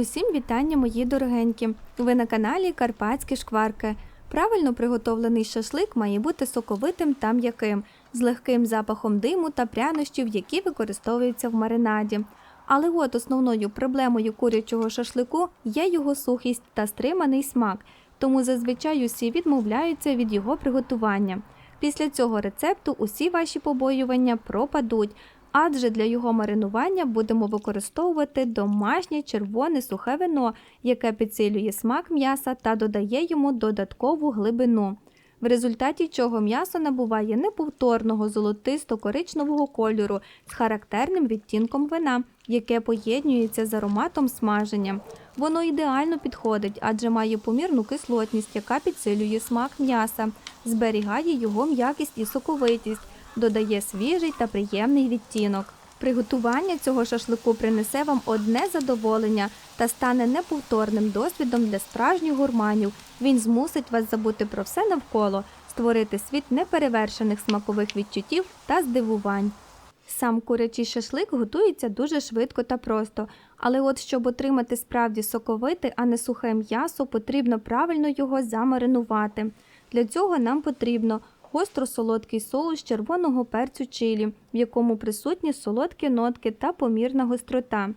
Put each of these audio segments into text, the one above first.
Усім вітання, мої дорогенькі! Ви на каналі Карпатські шкварки. Правильно приготовлений шашлик має бути соковитим та м'яким, з легким запахом диму та прянощів, які використовуються в маринаді. Але от основною проблемою курячого шашлику є його сухість та стриманий смак, тому зазвичай усі відмовляються від його приготування. Після цього рецепту усі ваші побоювання пропадуть, адже для його маринування будемо використовувати домашнє червоне сухе вино, яке підсилює смак м'яса та додає йому додаткову глибину. В результаті чого м'ясо набуває неповторного золотисто-коричневого кольору з характерним відтінком вина, яке поєднюється з ароматом смаження. Воно ідеально підходить, адже має помірну кислотність, яка підсилює смак м'яса, зберігає його м'якість і соковитість, додає свіжий та приємний відтінок. Приготування цього шашлику принесе вам одне задоволення та стане неповторним досвідом для справжніх гурманів. Він змусить вас забути про все навколо, створити світ неперевершених смакових відчуттів та здивувань. Сам курячий шашлик готується дуже швидко та просто, але от щоб отримати справді соковите, а не сухе м'ясо, потрібно правильно його замаринувати. Для цього нам потрібно гостро-солодкий соус червоного перцю чилі, в якому присутні солодкі нотки та помірна гострота,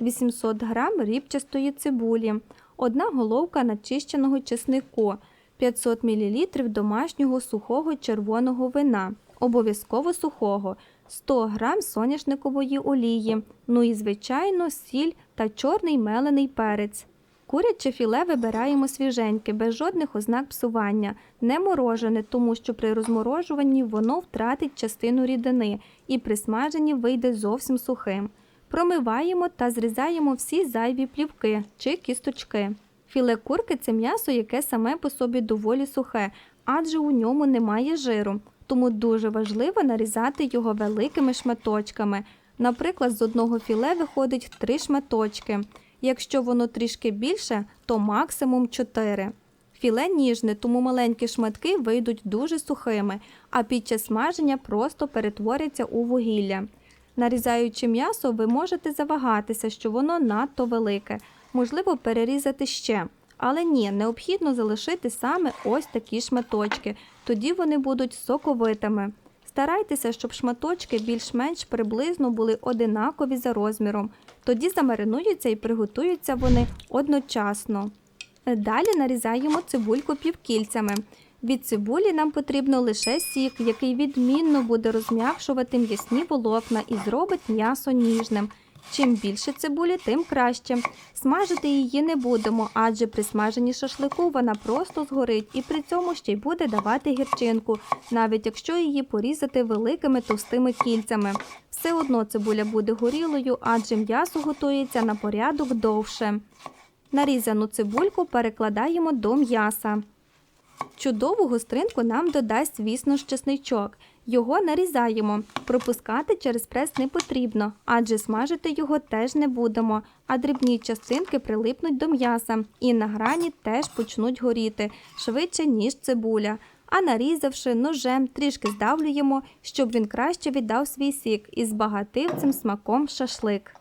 800 г рібчастої цибулі, одна головка начищеного чеснику, 500 мл домашнього сухого червоного вина, обов'язково сухого, 100 г соняшникової олії, ну і звичайно сіль та чорний мелений перець. Куряче філе вибираємо свіженьке, без жодних ознак псування, не морожене, тому що при розморожуванні воно втратить частину рідини і при смаженні вийде зовсім сухим. Промиваємо та зрізаємо всі зайві плівки чи кісточки. Філе курки це м'ясо, яке саме по собі доволі сухе, адже у ньому немає жиру, тому дуже важливо нарізати його великими шматочками. Наприклад, з одного філе виходить три шматочки. Якщо воно трішки більше, то максимум 4. Філе ніжне, тому маленькі шматки вийдуть дуже сухими, а під час смаження просто перетворяться у вугілля. Нарізаючи м'ясо, ви можете завагатися, що воно надто велике, можливо, перерізати ще. Але ні, необхідно залишити саме ось такі шматочки, тоді вони будуть соковитими. Старайтеся, щоб шматочки більш-менш приблизно були одинакові за розміром. Тоді замаринуються і приготуються вони одночасно. Далі нарізаємо цибульку півкільцями. Від цибулі нам потрібно лише сік, який відмінно буде розм'якшувати м'ясні волокна і зробить м'ясо ніжним. Чим більше цибулі, тим краще. Смажити її не будемо, адже при смаженні шашлику вона просто згорить і при цьому ще й буде давати гірчинку, навіть якщо її порізати великими товстими кільцями. Все одно цибуля буде горілою, адже м'ясо готується на порядок довше. Нарізану цибульку перекладаємо до м'яса. Чудову гостринку нам додасть, звісно ж, чесничок. Його нарізаємо. Пропускати через прес не потрібно, адже смажити його теж не будемо, а дрібні частинки прилипнуть до м'яса і на грані теж почнуть горіти швидше, ніж цибуля. А нарізавши ножем, трішки здавлюємо, щоб він краще віддав свій сік і збагатив цим смаком шашлик.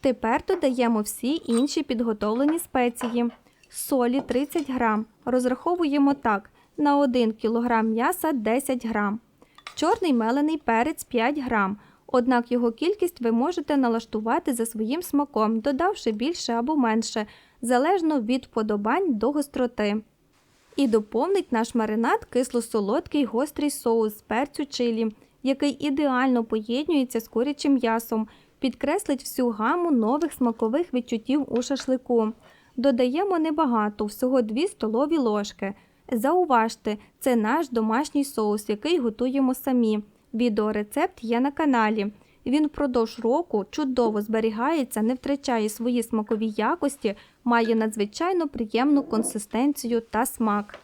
Тепер додаємо всі інші підготовлені спеції. Солі 30 грам. Розраховуємо так: на 1 кг м'яса 10 грам. Чорний мелений перець 5 грам. Однак його кількість ви можете налаштувати за своїм смаком, додавши більше або менше, залежно від вподобань до гостроти. І доповнить наш маринад кисло-солодкий гострий соус з перцю чилі, який ідеально поєднується з курячим м'ясом, підкреслить всю гаму нових смакових відчуттів у шашлику. Додаємо небагато, всього 2 столові ложки. Зауважте, це наш домашній соус, який готуємо самі. Відеорецепт є на каналі. Він впродовж року чудово зберігається, не втрачає свої смакові якості, має надзвичайно приємну консистенцію та смак.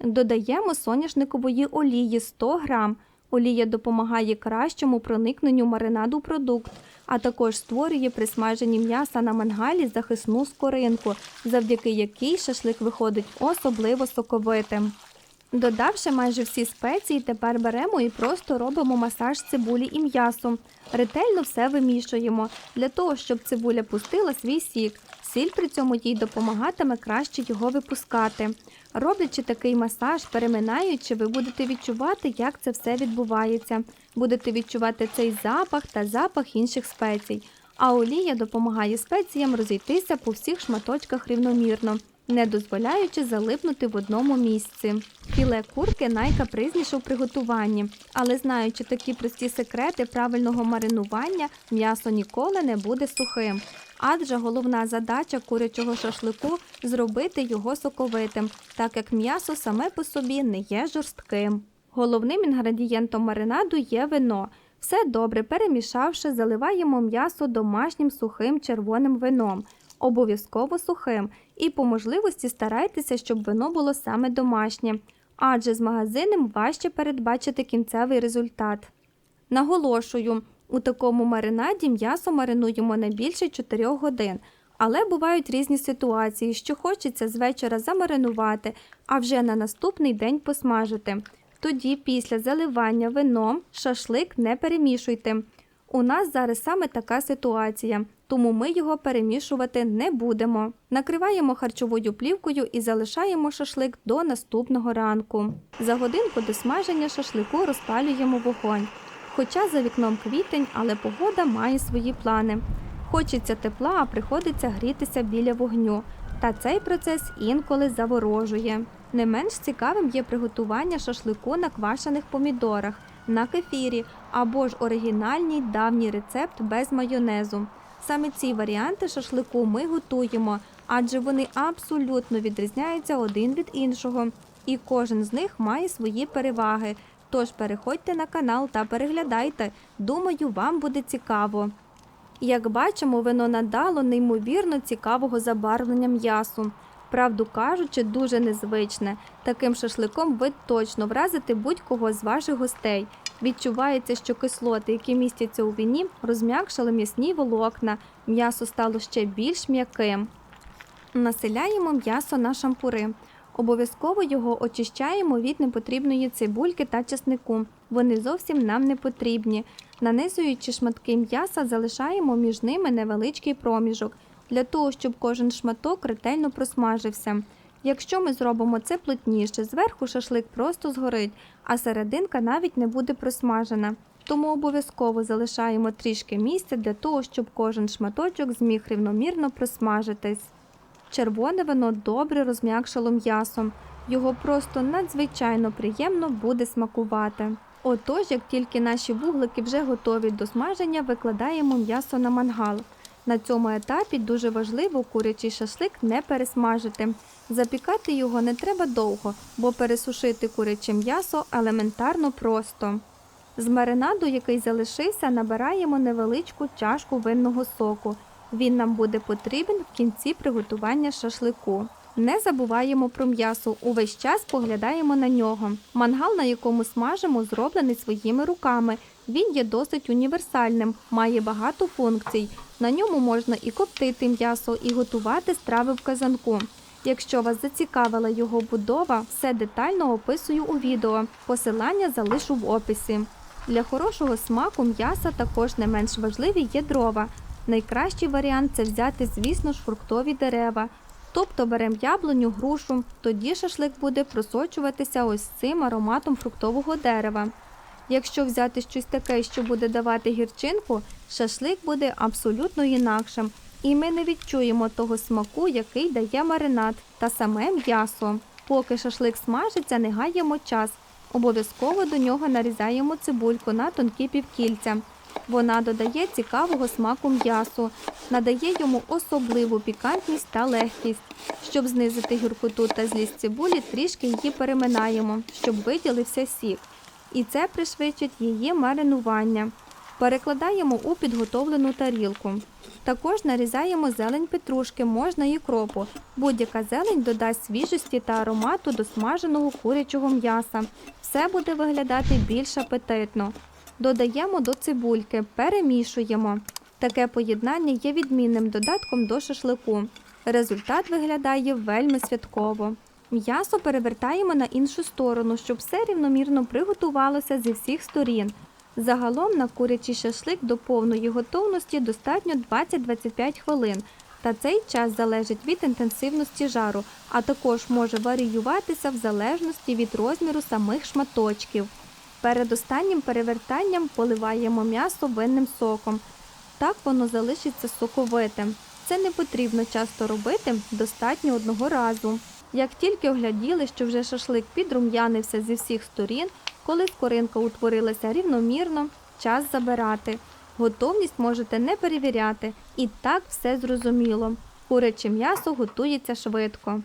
Додаємо соняшникової олії 100 г. Олія допомагає кращому проникненню маринаду продукт, а також створює при смаженні м'яса на мангалі захисну скоринку, завдяки якій шашлик виходить особливо соковитим. Додавши майже всі спеції, тепер беремо і просто робимо масаж цибулі і м'ясу. Ретельно все вимішуємо для того, щоб цибуля пустила свій сік. Сіль при цьому їй допомагатиме краще його випускати. Роблячи такий масаж, переминаючи, ви будете відчувати, як це все відбувається. Будете відчувати цей запах та запах інших спецій. А олія допомагає спеціям розійтися по всіх шматочках рівномірно, не дозволяючи залипнути в одному місці. Філе курки найкапризніше у приготуванні, але знаючи такі прості секрети правильного маринування, м'ясо ніколи не буде сухим. Адже головна задача курячого шашлику зробити його соковитим, так як м'ясо саме по собі не є жорстким. Головним інгредієнтом маринаду є вино. Все добре перемішавши, заливаємо м'ясо домашнім сухим червоним вином, обов'язково сухим, і по можливості старайтеся, щоб вино було саме домашнє, адже з магазинем важче передбачити кінцевий результат. Наголошую, у такому маринаді м'ясо маринуємо не більше 4 годин, але бувають різні ситуації, що хочеться з вечора замаринувати, а вже на наступний день посмажити. Тоді після заливання вином шашлик не перемішуйте. У нас зараз саме така ситуація, тому ми його перемішувати не будемо. Накриваємо харчовою плівкою і залишаємо шашлик до наступного ранку. За годинку до смаження шашлику розпалюємо вогонь. Хоча за вікном квітень, але погода має свої плани. Хочеться тепла, а приходиться грітися біля вогню. Та цей процес інколи заворожує. Не менш цікавим є приготування шашлику на квашених помідорах, на кефірі або ж оригінальний давній рецепт без майонезу. Саме ці варіанти шашлику ми готуємо, адже вони абсолютно відрізняються один від іншого, і кожен з них має свої переваги. Тож переходьте на канал та переглядайте. Думаю, вам буде цікаво. Як бачимо, вино надало неймовірно цікавого забарвлення м'ясу. Правду кажучи, дуже незвичне. Таким шашликом ви точно вразите будь-кого з ваших гостей. Відчувається, що кислоти, які містяться у віні, розм'якшили м'ясні волокна, м'ясо стало ще більш м'яким. Населяємо м'ясо на шампури. Обов'язково його очищаємо від непотрібної цибульки та чеснику. Вони зовсім нам не потрібні. Нанизуючи шматки м'яса, залишаємо між ними невеличкий проміжок для того, щоб кожен шматок ретельно просмажився. Якщо ми зробимо це плотніше, зверху шашлик просто згорить, а серединка навіть не буде просмажена. Тому обов'язково залишаємо трішки місця для того, щоб кожен шматочок зміг рівномірно просмажитись. Червоне вино добре розм'якшало м'ясом. Його просто надзвичайно приємно буде смакувати. Отож, як тільки наші вуглики вже готові до смаження, викладаємо м'ясо на мангал. На цьому етапі дуже важливо курячий шашлик не пересмажити. Запікати його не треба довго, бо пересушити куряче м'ясо елементарно просто. З маринаду, який залишився, набираємо невеличку чашку винного соку. Він нам буде потрібен в кінці приготування шашлику. Не забуваємо про м'ясо, увесь час поглядаємо на нього. Мангал, на якому смажимо, зроблений своїми руками. Він є досить універсальним, має багато функцій. На ньому можна і коптити м'ясо, і готувати страви в казанку. Якщо вас зацікавила його будова, все детально описую у відео. Посилання залишу в описі. Для хорошого смаку м'яса також не менш важливі є дрова. Найкращий варіант це взяти, звісно ж, фруктові дерева. Тобто беремо яблуню, грушу, тоді шашлик буде просочуватися ось цим ароматом фруктового дерева. Якщо взяти щось таке, що буде давати гірчинку, шашлик буде абсолютно інакшим, і ми не відчуємо того смаку, який дає маринад та саме м'ясо. Поки шашлик смажиться, не гаємо час. Обов'язково до нього нарізаємо цибульку на тонкі півкільця. Вона додає цікавого смаку м'ясу, надає йому особливу пікантність та легкість. Щоб знизити гіркоту та злість цибулі, трішки її переминаємо, щоб виділився сік. І це пришвидшить її маринування. Перекладаємо у підготовлену тарілку. Також нарізаємо зелень петрушки, можна і кропу. Будь-яка зелень додасть свіжості та аромату до смаженого курячого м'яса. Все буде виглядати більш апетитно. Додаємо до цибульки, перемішуємо. Таке поєднання є відмінним додатком до шашлику. Результат виглядає вельми святково. М'ясо перевертаємо на іншу сторону, щоб все рівномірно приготувалося зі всіх сторін. Загалом на курячий шашлик до повної готовності достатньо 20-25 хвилин. та цей час залежить від інтенсивності жару, а також може варіюватися в залежності від розміру самих шматочків. Перед останнім перевертанням поливаємо м'ясо винним соком. Так воно залишиться соковитим. Це не потрібно часто робити, достатньо одного разу. Як тільки огляділи, що вже шашлик підрум'янився зі всіх сторін, коли скоринка утворилася рівномірно, час забирати. Готовність можете не перевіряти. І так все зрозуміло. Куряче м'ясо готується швидко.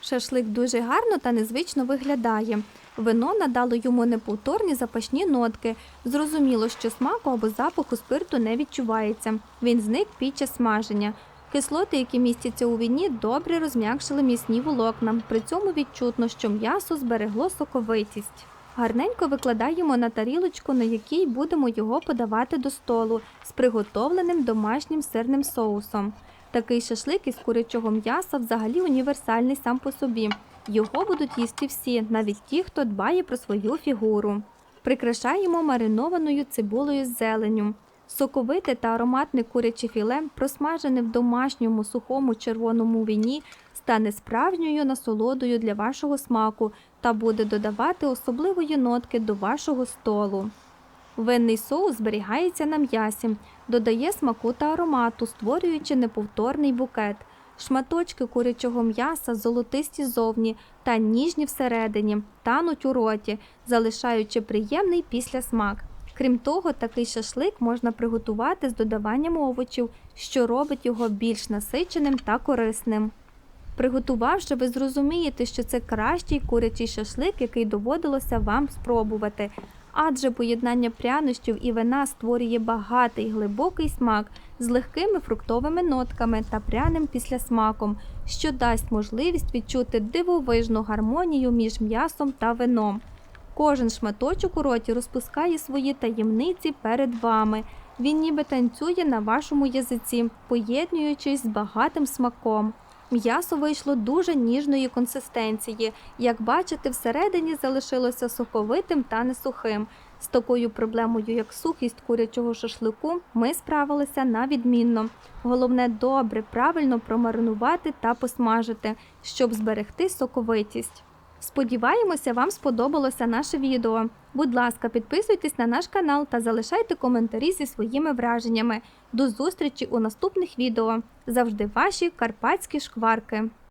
Шашлик дуже гарно та незвично виглядає. Вино надало йому неповторні запашні нотки. Зрозуміло, що смаку або запаху спирту не відчувається. Він зник під час смаження. Кислоти, які містяться у віні, добре розм'якшили м'ясні волокна. При цьому відчутно, що м'ясо зберегло соковитість. Гарненько викладаємо на тарілочку, на якій будемо його подавати до столу з приготовленим домашнім сирним соусом. Такий шашлик із курячого м'яса взагалі універсальний сам по собі. Його будуть їсти всі, навіть ті, хто дбає про свою фігуру. Прикрашаємо маринованою цибулею з зеленню. Соковите та ароматне куряче філе, просмажене в домашньому сухому червоному віні, стане справжньою насолодою для вашого смаку та буде додавати особливої нотки до вашого столу. Винний соус зберігається на м'ясі, додає смаку та аромату, створюючи неповторний букет. Шматочки курячого м'яса золотисті зовні та ніжні всередині, тануть у роті, залишаючи приємний післясмак. Крім того, такий шашлик можна приготувати з додаванням овочів, що робить його більш насиченим та корисним. Приготувавши, ви зрозумієте, що це кращий курячий шашлик, який доводилося вам спробувати. Адже поєднання прянощів і вина створює багатий глибокий смак з легкими фруктовими нотками та пряним післясмаком, що дасть можливість відчути дивовижну гармонію між м'ясом та вином. Кожен шматочок у роті розпускає свої таємниці перед вами. Він ніби танцює на вашому язиці, поєднуючись з багатим смаком. М'ясо вийшло дуже ніжної консистенції. Як бачите, всередині залишилося соковитим та не сухим. З такою проблемою, як сухість курячого шашлику, ми справилися на відмінно. Головне добре, правильно промаринувати та посмажити, щоб зберегти соковитість. Сподіваємося, вам сподобалося наше відео. Будь ласка, підписуйтесь на наш канал та залишайте коментарі зі своїми враженнями. До зустрічі у наступних відео. Завжди ваші карпатські шкварки.